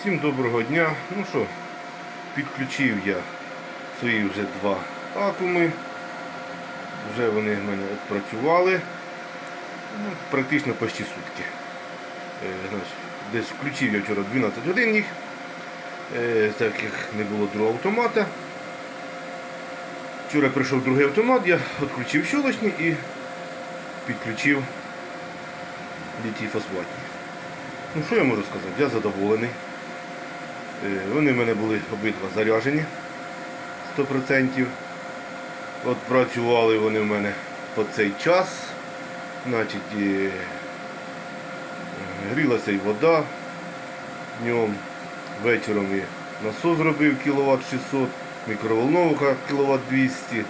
Всім доброго дня. Ну що, підключив я свої вже два акуми. Вже вони в мене працювали. Ну, практично почти сутки. Е, значить, Десь включив я вчора 12 годин їх, е, так як не було другого автомата. Вчора прийшов другий автомат, я відключив щелочні і підключив літій фосфатні. Ну що я можу сказати? Я задоволений. Е, Вони в мене були обидва заряжені 100%. От працювали вони в мене по цей час. Значить, е, грілася і вода днем, вечором і насос зробив кВт 600, мікроволновка кВт 200,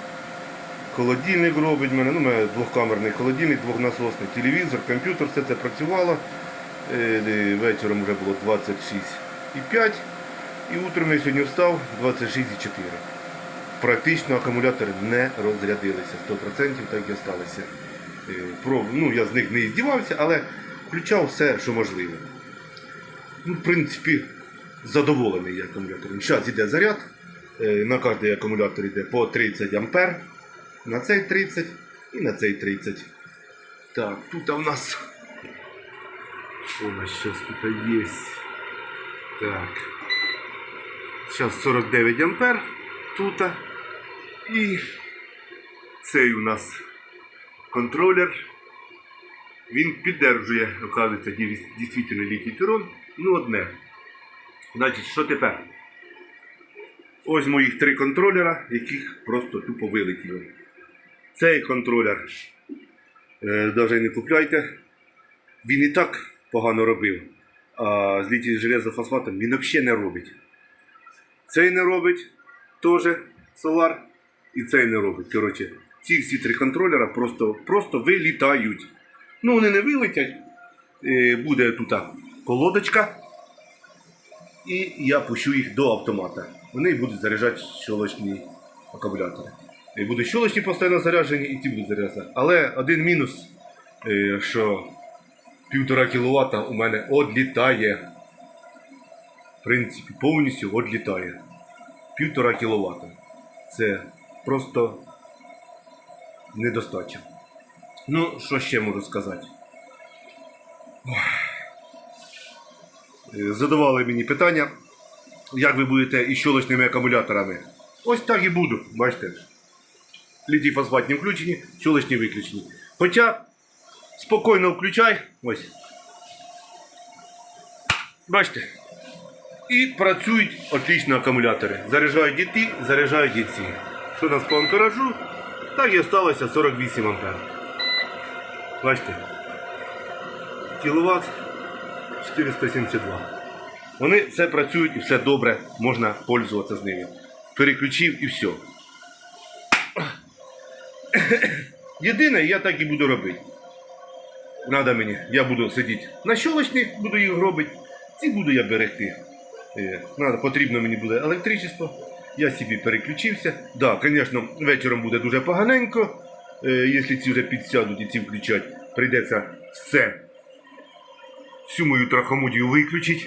холодильник робить мене, ну, у мене двохкамерний холодильник, двохнасосний телевізор, комп'ютер, все це працювало. Е, Вечором вже було 26,5 і утром я сьогодні встав 26,4. Практично акумулятори не розрядилися 100%, так і залишилися. Е, ну, я з них не здівався, але включав все, що можливо. Ну, в принципі, задоволений я акумулятором. Зараз йде заряд. Е, На кожний акумулятор йде по 30 А. На цей 30 і на цей 30. Так, тут у нас. Що у нас зараз тут є? Так. Зараз 49 ампер тут. І цей у нас контролер. Він піддержує, оказується, дій- дійсно літій ферон. Ну, одне. Значить, що тепер? Ось моїх три контролера, яких просто тупо вилетіло. Цей контролер е, навіть не купляйте. Він і так погано робив. А з літій железофосфатом він взагалі не робить. Цей не робить теж солар. І цей не робить. Коротше, ці всі три контролера просто, просто вилітають. Ну, вони не вилетять. Е, Буде тут колодочка. І я пущу їх до автомата. Вони будуть заряджати щолочні акумулятори. І будуть щолочні постійно заряджені, і ті будуть заряджати. Але один мінус, е, що півтора кВт у мене одлітає. В принципі, повністю одлітає. Півтора кВт. Це просто недостача. Ну, що ще можу сказати? Е, Задавали мені питання, як ви будете із щолочними акумуляторами. Ось так і буду, бачите. Літій фосфатні включені, щолочні виключені. Хоча спокійно включай. Ось. Бачите. І працюють отлично акумулятори. Заряджають і заряджають і ці. Що нас по амперажу? Так і залишилося 48 ампер. Бачите? Кіловат 472. Вони все працюють і все добре, можна пользуватися з ними. Переключив і все. Єдине, я так і буду робити. Надо мені, я буду сидіти на щолочних, буду їх робити, ці буду я берегти. Е, потрібно мені буде електричество. Я собі переключився. Так, да, звісно, вечором буде дуже поганенько. Е, якщо ці вже підсядуть і ці включать, прийдеться все. Всю мою трахомудію виключити,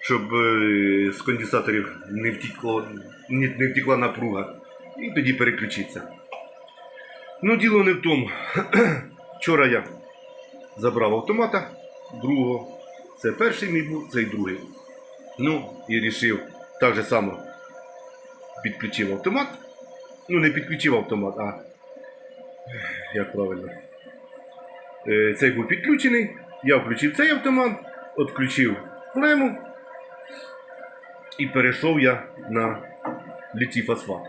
щоб е, з конденсаторів не, втекло, не, не втекла напруга. І тоді переключитися. Ну, діло не в тому. Вчора я забрав автомата другого. Це перший мій був, цей другий. Ну, і вирішив так же само підключив автомат. Ну, не підключив автомат, а як правильно. Е, Цей був підключений. Я включив цей автомат, відключив клему і перейшов я на літій фосфат.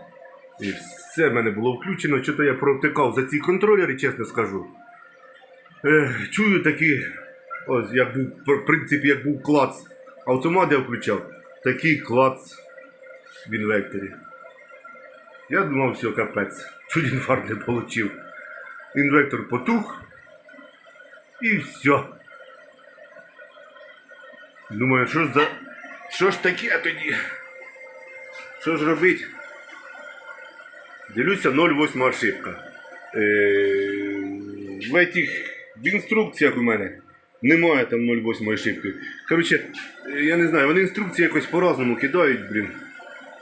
І все в мене було включено. Що-то я провтикав за ці контролери, чесно скажу. Е, чую такі, ось як був, в принципі, як був клац. Автомат я включав, такий клац в інвекторі. Я думав, все, капець. Чуть інфаркт не отримав. Інвектор потух. І все. Думаю, що ж за. Що ж таке тоді? Що ж робити? Дивлюся 0,8 ошибка. Е, в в інструкціях у мене Немає там 0,8 ошибки. Коротше, е, я не знаю, вони інструкції якось по-разному кидають, блін.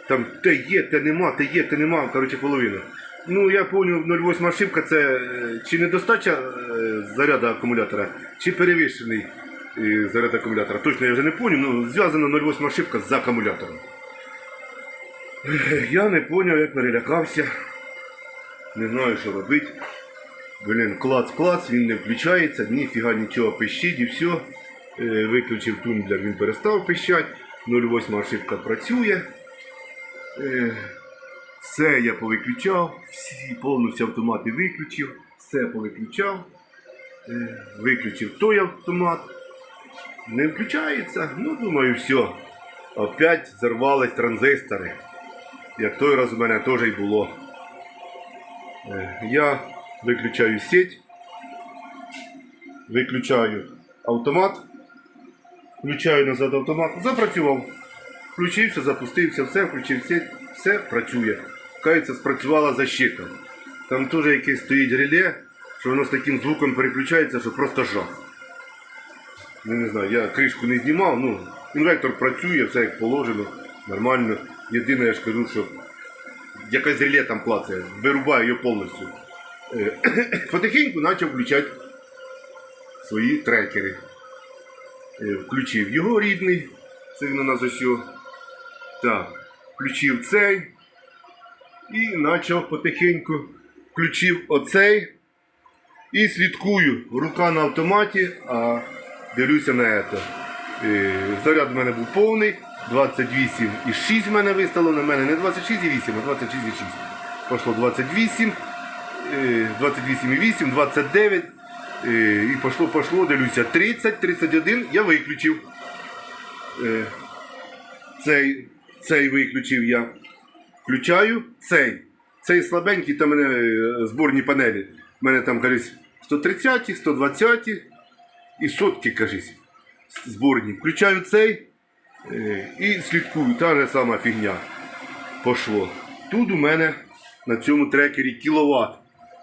Там те є, те нема, те є, те нема, коротше, половина. Ну, я поняв, 0,8 ошибка це е, чи недостача е, заряду акумулятора, чи перевищений заряд акумулятора. Точно я вже не поняв, ну зв'язано 0,8 ошибка з акумулятором. Я не поняв, я перелякався. Не знаю, що робити. Блін, клац-клац, він не включається, ніфіга нічого пищить і все. Е, Виключив тумблер, він перестав пищати. 0,8 ошибка працює. Е, Все я повиключав, всі повністю автомати виключив, все повиключав. Е, Виключив той автомат. Не включається. Ну, думаю, все. Опять зарвались транзистори. Як той раз у мене теж й було. Я виключаю сеть, виключаю автомат, включаю назад автомат, запрацював. Включився, запустився, все, включив сеть, все працює. Кажеться, спрацювала защита. Там теж якесь стоїть реле, що воно з таким звуком переключається, що просто жах. Ну, не знаю, я кришку не знімав, ну, інвектор працює, все як положено, нормально. Єдине, я ж кажу, що якась реле там клацає, вирубаю його повністю. Е, Потихеньку почав включати свої трекери. Е, Включив його рідний, це він у нас ось. Так, включив цей і почав потихеньку включив оцей і слідкую. Рука на автоматі, а дивлюся на це. Е, Заряд у мене був повний, 28,6 в мене вистало на мене, не 26,8, а 26,6. Пішло 28, е, 28,8, 29. е, І пішло, пішло, дивлюся, 30, 31, я виключив. Е, Цей, цей виключив я. Включаю цей. Цей слабенький, там мене е, зборні панелі. У мене там, кажись, 130, 120 і сотки, кажись, зборні. Включаю цей е, і слідкую. Та же сама фігня. Пошло. Тут у мене на цьому трекері кіловат.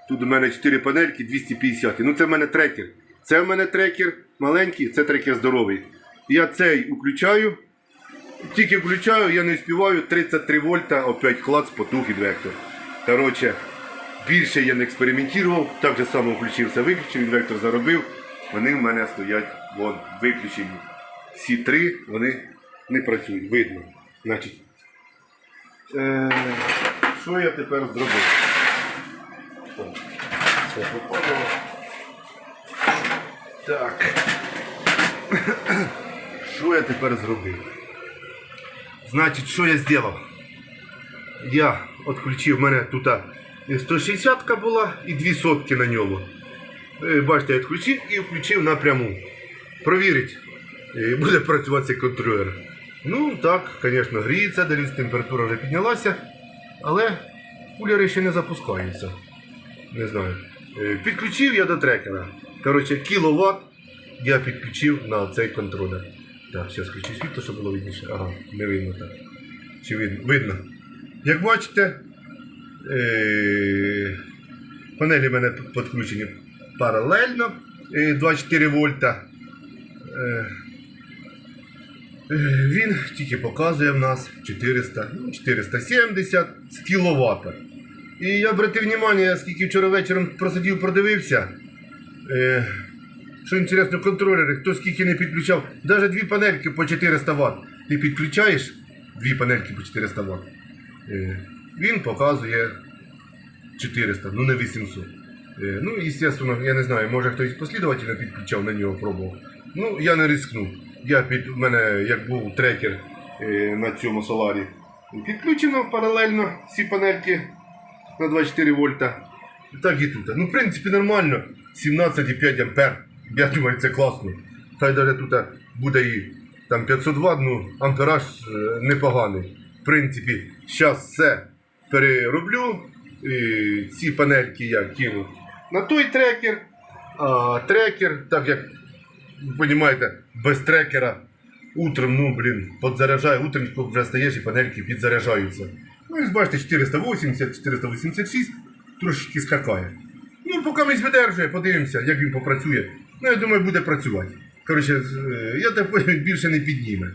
Тут у мене 4 панельки 250. Ну це в мене трекер. Це в мене трекер маленький, це трекер здоровий. Я цей включаю. Тільки включаю, я не співаю 33 вольта, опять клац, потух інвектор. Коротше, більше я не експериментував, так же само включився, виключив, інвектор заробив. Вони в мене стоять вон, виключені. Всі три вони не працюють, видно. Значить, е, що я тепер зробив? О, Це попало. Так. Що я тепер зробив? Значить, що я зробив? Я відключив, в мене тут 160 була і 2 сотки на ньому. Е, Бачите, я відключив і включив напряму. Провірить, е, буде працювати цей контролер. Ну так, звісно, гріється, десь температура вже піднялася, але кулери ще не запускаються. Не знаю. Е, Підключив я до трекера. Коротше, кіловат я підключив на цей контролер. Так, зараз включу світло, щоб було видніше. Ага, не видно так. Чи видно? Видно. Як бачите, е- панелі в мене підключені паралельно. е, 24 вольта. Е- е, він тільки показує в нас 400, ну, 470 з кіловата. І я обратив увагу, скільки вчора вечором просидів, продивився. Е, що інтересно, контролери, хто скільки не підключав, навіть дві панельки по 400 Вт. Ти підключаєш дві панельки по 400 Вт. Е, він показує 400, ну не 800. Е, ну, звісно, я не знаю, може хтось послідовательно підключав на нього пробував. Ну, я не рискнув. Я під у мене як був трекер е, на цьому соларі. Підключено паралельно всі панельки на 24 вольта. Так і тут. Ну, в принципі, нормально. 17,5 ампер. Я думаю, це класно. Хай навіть тут буде і там 500 Вт, ну, ампераж е, непоганий. В принципі, зараз все перероблю. І ці панельки я кину на той трекер. А трекер, так як ви розумієте, без трекера утром, ну блін, підзаряджає, утром вже стаєш і панельки підзаряджаються. Ну і бачите, 480, 486 трошечки скакає. Ну, поки ми видержує, подивимося, як він попрацює. Ну, я думаю, буде працювати. Коротше, я так більше не підніме.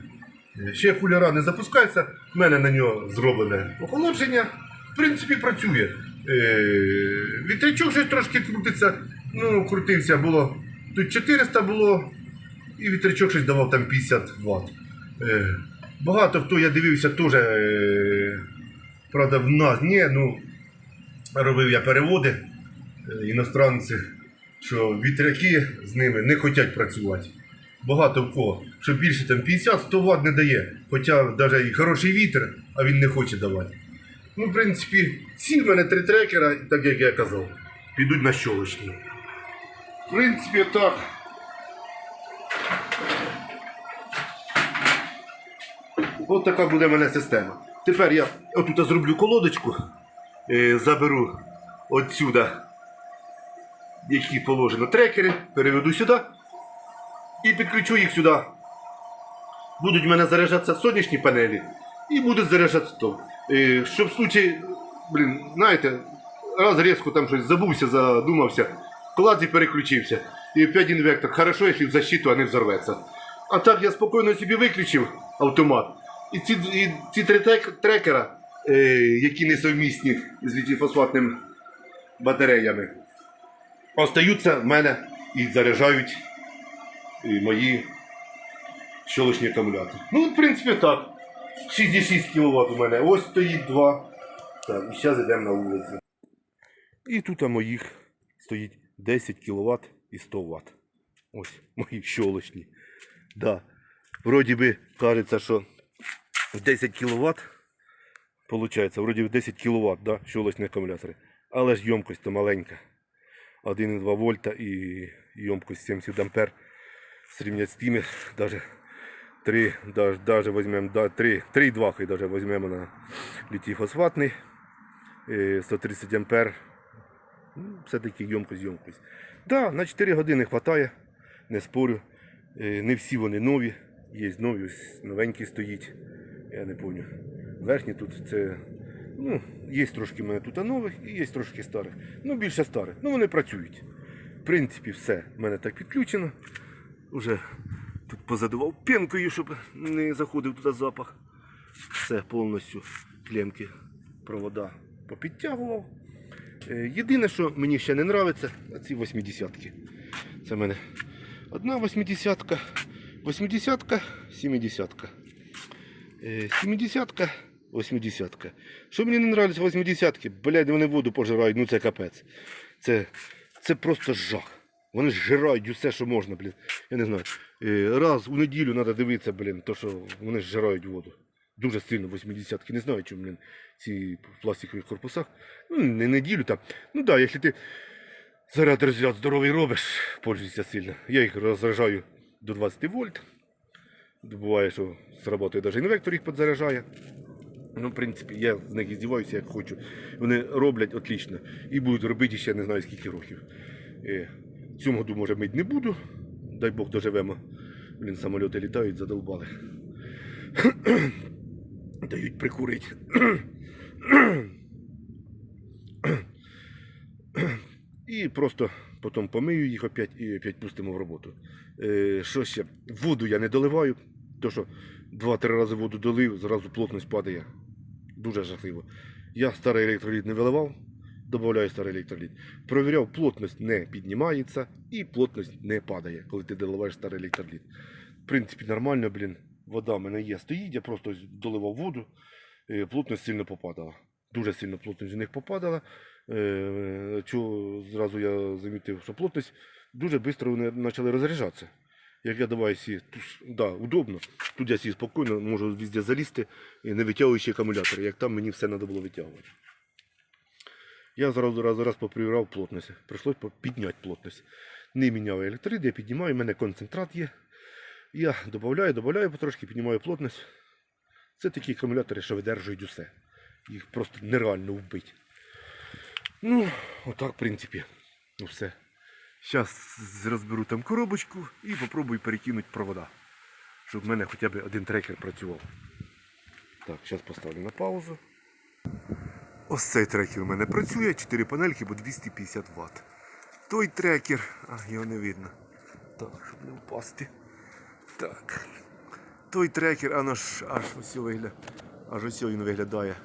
Е, Ще кулера не запускається, в мене на нього зроблене охолодження. В принципі, працює. Е, Вітрячок щось трошки крутиться. Ну, крутився, було. Тут 400 було, і вітрячок щось давав там 50 Вт. Е, Багато хто я дивився теж, е, правда, в нас ні, ну робив я переводи е, іностранці, що вітряки з ними не хочуть працювати. Багато в кого, що більше там 50-100 Вт не дає. Хоча навіть і хороший вітер, а він не хоче давати. Ну, в принципі, ці в мене три трекера, так як я казав, підуть на щолочні. В принципі, так. От така буде в мене система. Тепер я отут зроблю колодочку, е, заберу отсюда, які положено трекери, переведу сюди і підключу їх сюди. Будуть в мене заряджатися сонячні панелі і будуть заряджатися то. Е, щоб в случай, блін, знаєте, раз різко там щось забувся, задумався, клас і переключився. І опять інвектор. Хорошо, якщо в защиту, а не взорветься. А так я спокійно собі виключив автомат. І ці, і ці три трекера, е, які несовмісні з літіфосфатним батареями, остаються в мене і заряджають мої щолочні акумулятори. Ну, в принципі, так. 66 кВт у мене. Ось стоїть два. Так, і зараз йдемо на вулицю. І тут у моїх стоїть 10 кВт і 100 Вт. Ось мої щолочні. Да. Вроді би кажеться, що 10 кВт. Получається, вроді би 10 кВт, да, щолочні акумулятори. Але ж ємкость то маленька. 1,2 вольта і ємкость 70 ампер. Срівнять з тими, даже 3, даже, даже возьмем, да, 3, 3,2 хай даже возьмемо на літій фосфатний. е, 130 ампер. Ну, Все-таки ємкость, ємкость. Да, на 4 години вистачає, не спорю. Е, Не всі вони нові. Є нові, ось новенькі стоїть. Я не пам'ятаю. Верхні тут це. Ну, є трошки мене тут нових і є трошки старих. Ну, більше старих. Ну, вони працюють. В принципі, все в мене так підключено. Уже тут позадував пенкою, щоб не заходив туди запах. Все повністю клемки, провода попідтягував. Е, Єдине, що мені ще не подобається, ці 80-ки. Це в мене одна 80-ка, 80-ка, 70-ка. Е, 70-ка, 80-ка. Що мені не подобається 80-ки? Блядь, вони воду пожирають, ну це капець. Це, це просто жах. Вони зжирають усе, що можна, блін. Я не знаю. Е, Раз у неділю треба дивитися, блін, то що вони зжирають воду. Дуже сильно 80-ки. Не знаю, чому, блін, ці в пластикових корпусах. Ну, не неділю там. Ну так, якщо ти заряд розряд здоровий робиш, пользуйся сильно. Я їх розряджаю до 20 вольт. Буває, що сработає навіть інвектор їх підзаряджає. Ну, в принципі, я з них здіваюся, як хочу. Вони роблять отлично. І будуть робити ще не знаю скільки років. Е, в цьому году, може, мить не буду. Дай Бог доживемо. Блін, самоліти літають, задовбали. Дають прикурити. І просто потім помию їх опять і опять пустимо в роботу. Е, що ще? Воду я не доливаю, то що 2-3 рази воду долив, зразу плотність падає. Дуже жахливо. Я старий електроліт не виливав, додаю старий електроліт. Провіряв, плотність не піднімається і плотність не падає, коли ти доливаєш старий електроліт. В принципі, нормально, блін. Вода в мене є, стоїть, я просто доливав воду, е, плотність сильно попадала. Дуже сильно плотність з них попадала. Е, Чого зразу я замітив, що плотність дуже швидко вони почали розряджатися. Як я давай сі, да, удобно. Тут я сі спокійно можу везде залізти, не витягуючи акумулятори, як там мені все треба було витягувати. Я зразу раз, раз попривірав плотність. Прийшлось по- підняти плотність. Не міняв електрит, я піднімаю, у мене концентрат є. Я додаю, додаю потрошки, піднімаю плотність. Це такі акумулятори, що видержують усе. Їх просто нереально вбити. Ну, отак, в принципі, ну все. Зараз розберу там коробочку і попробую перекинути провода. Щоб в мене хоча б один трекер працював. Так, зараз поставлю на паузу. Ось цей трекер у мене працює, 4 панельки, бо 250 Вт. Той трекер, а його не видно. Так, щоб не впасти. Так. Той трекер, ано ж аж ось виглядає. Аж ось він виглядає.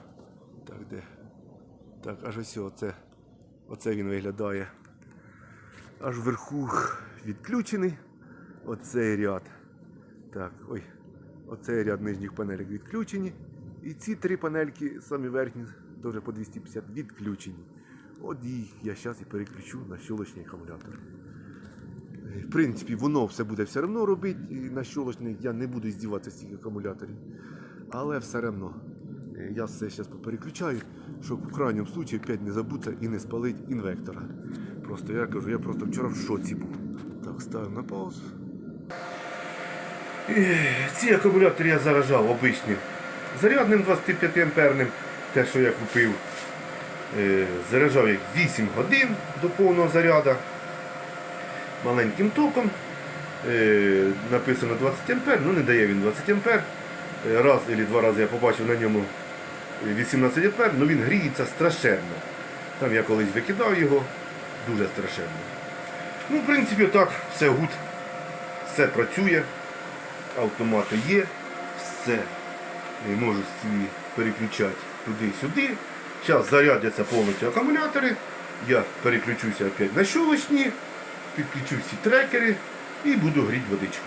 Так, де? Так, аж ось оце. Оце він виглядає. Аж вверху відключений. Оцей ряд. Так, ой. Оцей ряд нижніх панелек відключені. І ці три панельки, самі верхні, теж по 250 відключені. От їх я зараз і переключу на щолочний акумулятор. Е, В принципі, воно все буде все одно робити. І на щолочний я не буду здіватися з цих акумуляторів. Але все одно. Я все зараз попереключаю, щоб в крайньому случаї опять не забутися і не спалити інвектора. Просто я кажу, я просто вчора в шоці був. Так, ставимо на паузу. Ці акумулятори я заражав обичним. Зарядним 25 амперним, те, що я купив. Е, Заряджав їх 8 годин до повного заряду. Маленьким током. Е, Написано 20 ампер, ну не дає він 20 ампер. Е, Раз або два рази я побачив на ньому 18 ампер, але він гріється страшенно. Там я колись викидав його, дуже страшенно. Ну, в принципі, так, все гуд, все працює, автомати є, все. І можу собі переключати туди-сюди. Зараз зарядяться повністю акумулятори. Я переключуся опять на щолочні, підключу всі трекери і буду гріти водичку.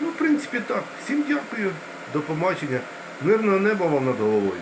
Ну, в принципі, так. Всім дякую. До побачення. Мирного неба вам над головою.